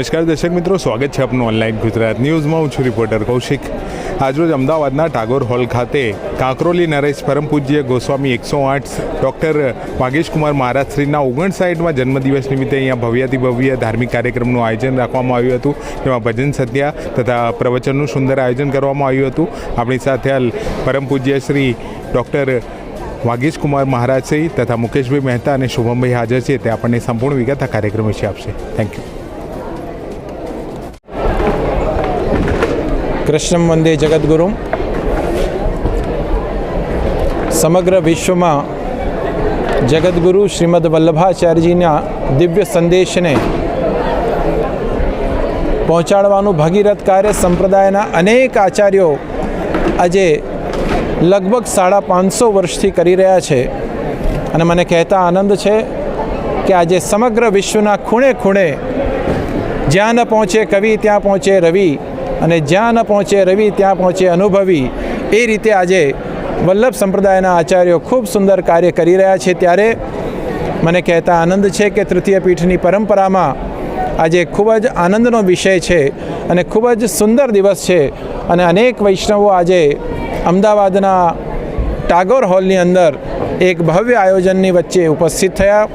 નમસ્કાર દર્શક મિત્રો, સ્વાગત છે આપનું ઓનલાઈન ગુજરાત ન્યૂઝમાં. હું છું રિપોર્ટર કૌશિક. આજરોજ અમદાવાદના ટાગોર હોલ ખાતે કાંકરોલી નરેશ પરમ પૂજ્ય ગોસ્વામી એકસો આઠ ડૉક્ટર વાગેશકુમાર મહારાજશ્રીના મહારાજ શ્રીના ઓગણસાઠમાં જન્મદિવસ નિમિત્તે અહીંયા ભવ્યાતિભવ્ય ધાર્મિક કાર્યક્રમનું આયોજન રાખવામાં આવ્યું હતું. જેમાં ભજન સંધ્યા તથા પ્રવચનનું સુંદર આયોજન કરવામાં આવ્યું હતું. આપણી સાથે પરમ પૂજ્ય શ્રી ડૉક્ટર વાગીશ કુમાર મહારાજ શ્રી તથા મુકેશભાઈ મહેતા અને શુભમભાઈ હાજર છે. તે આપણને સંપૂર્ણ વિગત આ કાર્યક્રમ વિશે આપશે. થેન્ક યુ કૃષ્ણ વંદે જગદગુરુ. સમગ્ર વિશ્વમાં જગદગુરુ શ્રીમદ વલ્લભાચાર્યજીના દિવ્ય સંદેશને પહોંચાડવાનું ભગીરથ કાર્ય સંપ્રદાયના અનેક આચાર્યો આજે લગભગ સાડા પાંચસો વર્ષથી કરી રહ્યા છે. અને મને કહેતા આનંદ છે કે આજે સમગ્ર વિશ્વના ખૂણે ખૂણે જ્યાં ન પહોંચે કવિ, ત્યાં પહોંચે રવિ અને જ્યાં ન પહોંચે રવિ, ત્યાં પહોંચે અનુભવી. એ રીતે આજે વલ્લભ સંપ્રદાયના આચાર્યો ખૂબ સુંદર કાર્ય કરી રહ્યા છે. ત્યારે મને કહેતા આનંદ છે કે તૃતીય પીઠની પરંપરામાં આજે ખૂબ જ આનંદનો વિષય છે અને ખૂબ જ સુંદર દિવસ છે. અને અનેક વૈષ્ણવો આજે અમદાવાદના ટાગોર હોલની અંદર એક ભવ્ય આયોજનની વચ્ચે ઉપસ્થિત થયા.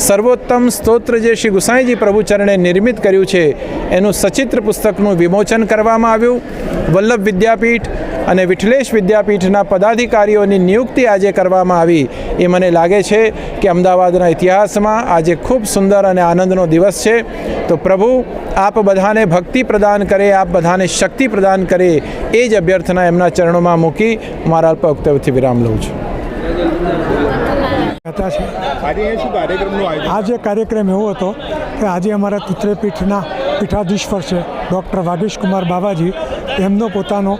સર્વોત્તમ સ્તોત્ર જે શ્રી ગુસાઈજી પ્રભુચરણે નિર્મિત કર્યું છે, એનું સચિત્ર પુસ્તકનું વિમોચન કરવામાં આવ્યું. વલ્લભ વિદ્યાપીઠ અને વિઠલેશ વિદ્યાપીઠના પદાધિકારીઓની નિયુક્તિ આજે કરવામાં આવી. એ મને લાગે છે કે અમદાવાદના ઇતિહાસમાં આજે ખૂબ સુંદર અને આનંદનો દિવસ છે. તો પ્રભુ, આપ બધાને ભક્તિ પ્રદાન કરે, આપ બધાને શક્તિ પ્રદાન કરે, એ જ અભ્યર્થના એમના ચરણોમાં મૂકી મારા અલ્પ વિરામ લઉં છું. હતા છે. આજે કાર્યક્રમ એવો હતો કે આજે અમારા તુત્રેપીઠના પીઠાધીશ્વર છે ડૉક્ટર વાગેશ કુમાર બાબાજી એમનો પોતાનો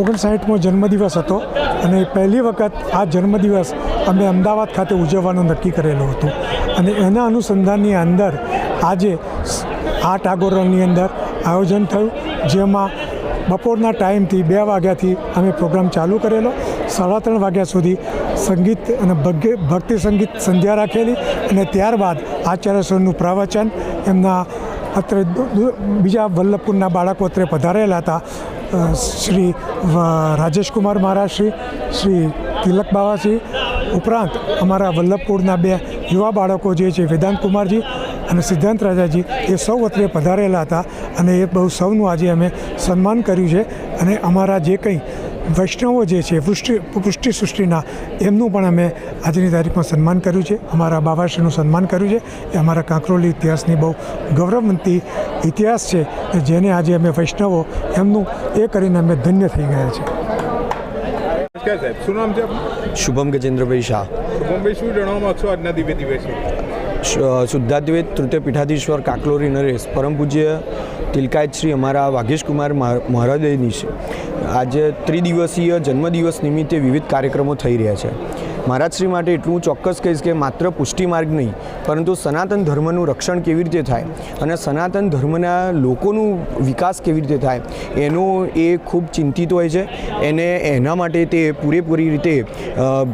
ઓગણસાઠમો જન્મદિવસ હતો અને પહેલી વખત આ જન્મદિવસ અમે અમદાવાદ ખાતે ઉજવવાનું નક્કી કરેલું હતું. અને એના અનુસંધાનની અંદર આજે આ ટાગોરની અંદર આયોજન થયું જેમાં બપોરના ટાઈમથી બે વાગ્યાથી અમે પ્રોગ્રામ ચાલુ કરેલો. સાડા ત્રણ વાગ્યા સુધી સંગીત અને ભક્તિ સંગીત સંધ્યા રાખેલી અને ત્યારબાદ આચાર્યશ્વરનું પ્રવચન એમના અત્રે બીજા વલ્લભપુરના બાળકો અત્રે પધારેલા હતા. શ્રી રાજેશકુમાર મહારાજ શ્રી શ્રી તિલક બાવાશ્રી ઉપરાંત અમારા વલ્લભપુરના બે યુવા બાળકો જે છે, વેદાંત કુમારજી અને સિદ્ધાંત રાજાજી, એ સૌ અત્રે પધારેલા હતા અને એ બહુ સૌનું આજે અમે સન્માન કર્યું છે. અને અમારા જે કંઈ વૈષ્ણવો જે છે પુષ્ટિ પુષ્ટિ સૃષ્ટિના એમનું પણ અમે આજની તારીખમાં સન્માન કર્યું છે. અમારા બાબાશ્રીનું સન્માન કર્યું છે. એ અમારા કાંકરોલી ઇતિહાસની બહુ ગૌરવવંતી ઇતિહાસ છે જેને આજે અમે વૈષ્ણવો એમનું એ કરીને અમે ધન્ય થઈ ગયા છે સાહેબ શું નામ છે શુભમ ગજેન્દ્રભાઈ શાહ. શુભમભાઈ શું જણાવવા માંગશો આજના દિવ્ય દિવસે? શુદ્ધાદ્વૈત તૃતીય પીઠાધીશ્વર કાકલોરી નરેશ, પરમ પૂજ્ય તિલકાયત શ્રી અમારા વાઘેશ કુમાર મહા- મહારાજની છે. આજે ત્રિદિવસીય જન્મદિવસ નિમિત્તે વિવિધ કાર્યક્રમો થઈ રહ્યા છે. મહારાજશ્રી માટે એટલું ચોક્કસ કહીશ કે માત્ર પુષ્ટિ માર્ગ નહીં, પરંતુ સનાતન ધર્મનું રક્ષણ કેવી રીતે થાય અને સનાતન ધર્મના લોકોનું વિકાસ કેવી રીતે થાય, એનો એ ખૂબ ચિંતિત હોય છે. એને એના માટે તે પૂરેપૂરી રીતે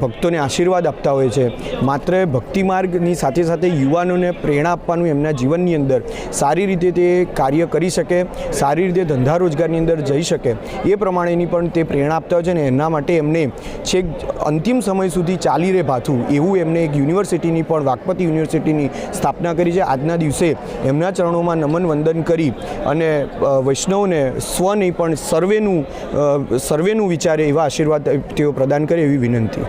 ભક્તોને આશીર્વાદ આપતા હોય છે. માત્ર ભક્તિ માર્ગની સાથે સાથે યુવાનોને પ્રેરણા આપવાનું એમના જીવનની અંદર સારી રીતે તે કાર્ય કરી શકે, સારી રીતે ધંધા રોજગારની અંદર જઈ શકે, એ પ્રમાણેની પણ તે પ્રેરણા આપતા હોય છે અને એના માટે એમને છેક અંતિમ સમય સુધી ચાલી રહે ભાથું. એવું એમને એક યુનિવર્સિટીની પણ વાગપતિ યુનિવર્સિટીની સ્થાપના કરી છે આજના દિવસે. એમના ચરણોમાં નમન વંદન કરી અને વૈષ્ણવને સ્વ નહીં પણ સર્વેનું સર્વેનું વિચારે એવા આશીર્વાદ તેઓ પ્રદાન કરે એવી વિનંતી.